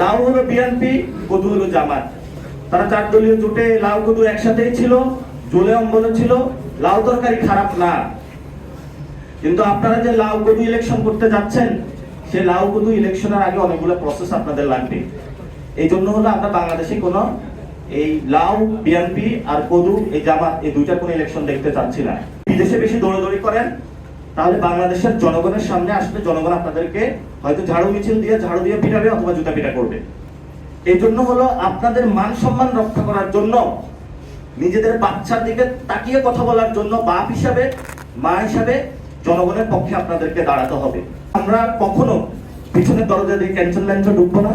লাউ হলো বিএনপি কদু হলো জামাত। তারা চার দলীয় জোটে লাউ কদু একসাথেই ছিল, জোলে অম্বলে ছিল, লাউ তরকারি খারাপ না। কিন্তু আপনারা যে লাউ কদু ইলেকশন করতে যাচ্ছেন, সে লাউ কদু ইলেকশনের আগে অনেকগুলো প্রসেস আপনাদের লাগবে। এই জন্য হলো আমরা বাংলাদেশে কোনো এই লাউ, বিএনপি আর কদু এই জামাত, এই দুইটা কোনো ইলেকশন দেখতে চাচ্ছি না। বিদেশে বেশি দৌড়াদৌড়ি করেন তাহলে বাংলাদেশের জনগণের সামনে আসলে জনগণ আপনাদেরকে হয়তো ঝাড়ু মিছিল দিয়ে, ঝাড়ু দিয়ে পিটাবে অথবা জুতা পিটা করবে। এই জন্য হলো আপনাদের মান সম্মান রক্ষা করার জন্য, নিজেদের বাচ্চার দিকে তাকিয়ে কথা বলার জন্য বাপ হিসাবে, মা হিসাবে জনগণের পক্ষে আপনাদেরকে দাঁড়াতে হবে। আমরা কখনো পিছনের দরজা দিয়ে ক্যান্টনমেন্টও ঢুকবো না,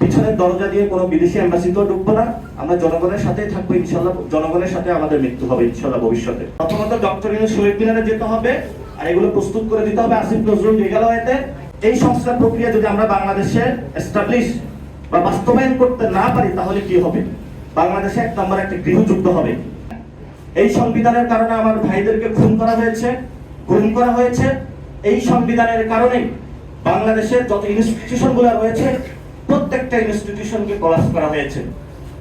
পিছনের দরজা দিয়ে কোনো বিদেশি এম্বাসিতেও ঢুকবো না। আমরা জনগণের সাথে থাকব, ইনশাল্লাহ জনগণের সাথে আমাদের মৃত্যু হবে, ইনশাল্লাহ ভবিষ্যতে। প্রথমত ডক্টর ইউনুস মিনারে যেতে হবে। আর এগুলো প্রস্তুত করে দিতে হবে আসিফ নজরুল মেঘালয়তে। এই সংস্কার প্রক্রিয়া যদি আমরা বাংলাদেশে এস্টাবলিশ বা বাস্তবায়ন করতে না পারি, তাহলে কি হবে? বাংলাদেশে এক নম্বর একটা গৃহযুদ্ধ হবে। এই সংবিধানের কারণে আমার ভাইদেরকে খুন করা হয়েছে, গুম করা হয়েছে। এই সংবিধানের কারণে বাংলাদেশের যত ইনস্টিটিউশনগুলো রয়েছে, প্রত্যেকটা ইনস্টিটিউশনকে কলাপস করা হয়েছে।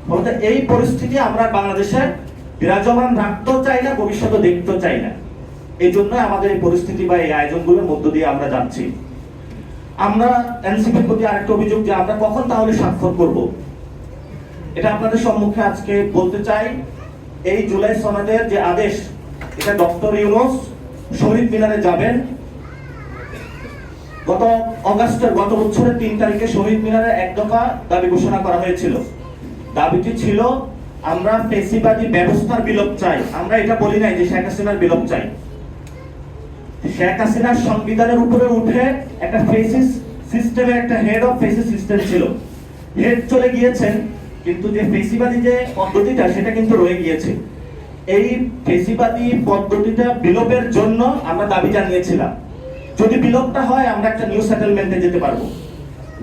ফলে এই পরিস্থিতি আমরা বাংলাদেশে বিরাজমান রাখতেও চাই না ভবিষ্যতে দেখতেও চাই না। এই জন্য আমাদের এই পরিস্থিতি বা এই আয়োজনগুলোর মধ্য দিয়ে আমরা যাচ্ছি। আমরা এনসিপির প্রতি আরেকটা অভিযোগ যে আমরা কখন তাহলে স্বাক্ষর করব? এটা আপনাদের সম্মুখে আজকে বলতে চাই। এই জুলাই সনদের যে আদেশ, এটা ডক্টর ইউনুস শহীদ মিনারে যাবেন। গত অগাস্টের, গত বছরের তিন তারিখে শহীদ মিনারে এক দফা দাবি ঘোষণা করা হয়েছিল। দাবিটি ছিল, আমরা পেশিবাদী ব্যবস্থার বিলোপ চাই। আমরা এটা বলি নাই যে শেখ হাসিনার বিলোপ চাই। শেখ হাসিনার সংবিধানের উপরে উঠে একটা ফেসিস সিস্টেমের একটা হেড অফ ফেসিস সিস্টেম ছিল। হেড চলে গিয়েছেন, কিন্তু যে ফেসিবাদী যে পদ্ধতিটা, সেটা কিন্তু রয়ে গিয়েছে। এই ফেসিবাদী পদ্ধতিটা বিলোপের জন্য আমরা দাবি জানিয়েছিলাম। যদি বিলোপটা হয়, আমরা একটা নিউ সেটেলমেন্টে যেতে পারব।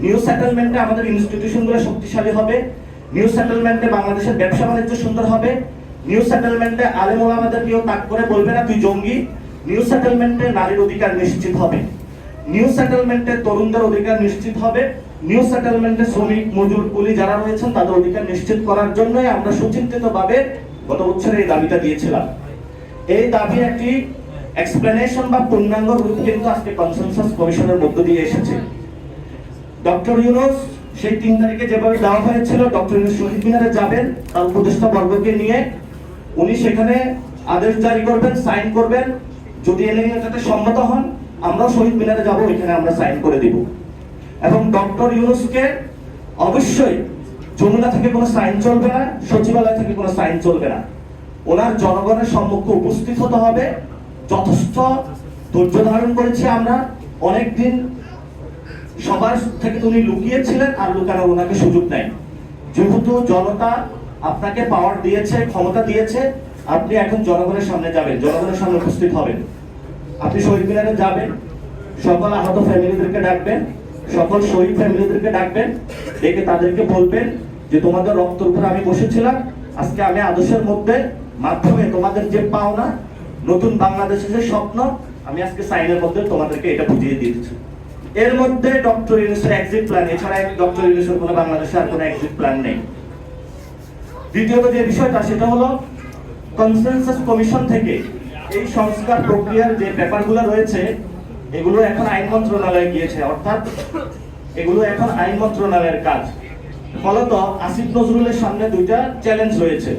নিউ সেটেলমেন্টে আমাদের ইনস্টিটিউশনগুলো শক্তিশালী হবে। নিউ সেটেলমেন্টে বাংলাদেশের ব্যবসা বাণিজ্য সুন্দর হবে। নিউ সেটেলমেন্টে আমাদের কেউ তাক করে বলবে না, তুই জঙ্গি। নিউ সেটেলমেন্টে নারীর অধিকার নিশ্চিত হবে। নিউ সেটেলমেন্টে তরুণদের অধিকার নিশ্চিত হবে। নিউ সেটেলমেন্টে শ্রমিক, মজুর, কুলি যারা রয়েছেন, তাদের অধিকার নিশ্চিত করার জন্যই আমরা সুচিন্তিতভাবে গত বছর এই দাবিটা দিয়েছিলাম। এই দাবি একটি এক্সপ্লেনেশন বা পূর্ণাঙ্গ রূপ কিন্তু আজকে কনসেনসাস কমিশনের মধ্য দিয়ে এসেছে। ডক্টর ইউনুস সেই তিন তারিখে যেভাবে দেওয়া হয়েছিল ডক্টর ইউনুস শহীদ মিনারে যাবেন, তার উপদেষ্টা বর্গকে নিয়ে। উনি সেখানে আদেশ জারি করবেন, সাইন করবেন। যদি এনে এটাতে সম্মত হন আমরা শহীদ মিনারে যাব ওইখানে আমরা সাইন করে দিব। এবং ডক্টর ইউনুসকে অবশ্যই যমুনা থেকে কোনো সাইন চলবে না, সচিবালয় থেকে কোনো সাইন চলবে না। ওনার জনগণের সম্মুখে উপস্থিত হতে হবে। যথেষ্ট ধৈর্য ধারণ করেছি আমরা। অনেকদিন সবার থেকে উনি লুকিয়েছিলেন, আর লুকানোর ওনাকে সুযোগ নেয় যেহেতু জনতা আপনাকে পাওয়ার দিয়েছে, ক্ষমতা দিয়েছে আপনি এখন জনগণের সামনে যাবেন, জনগণের সামনে উপস্থিত হবেন। আপনি শহীদ মিনারে যাবেন, সকল আহত ফ্যামিলিদেরকে ডাকবেন, সকল শহীদ ফ্যামিলিদেরকে ডাকবেন, ডেকে তাদেরকে বলবেন যে তোমাদের রক্তের উপর আমি বসেছিলাম, আজকে আমি আদর্শের মধ্যে, মাধ্যমে তোমাদের যে পাওনা, নতুন বাংলাদেশের যে স্বপ্ন, আমি আজকে সাইনের মধ্যে তোমাদেরকে এটা বুঝিয়ে দিয়েছি এর মধ্যে ডক্টর ইউনুসের এক্সিট প্ল্যান এছাড়া ডক্টর ইউনুসের কোনো বাংলাদেশে আর কোনো এক্সিট প্ল্যান নেই। দ্বিতীয়ত যে বিষয়টা, সেটা হলো কনসেনসাস কমিশন থেকে এই সংস্কার প্রক্রিয়ার যে পেপারগুলো রয়েছে, এগুলো এখন আইন মন্ত্রণালয়ে গিয়েছে। অর্থাৎ এগুলো এখন আইন মন্ত্রণালয়ের কাজ। ফলত আসিফ নজরুলের সামনে দুইটা চ্যালেঞ্জ রয়েছে।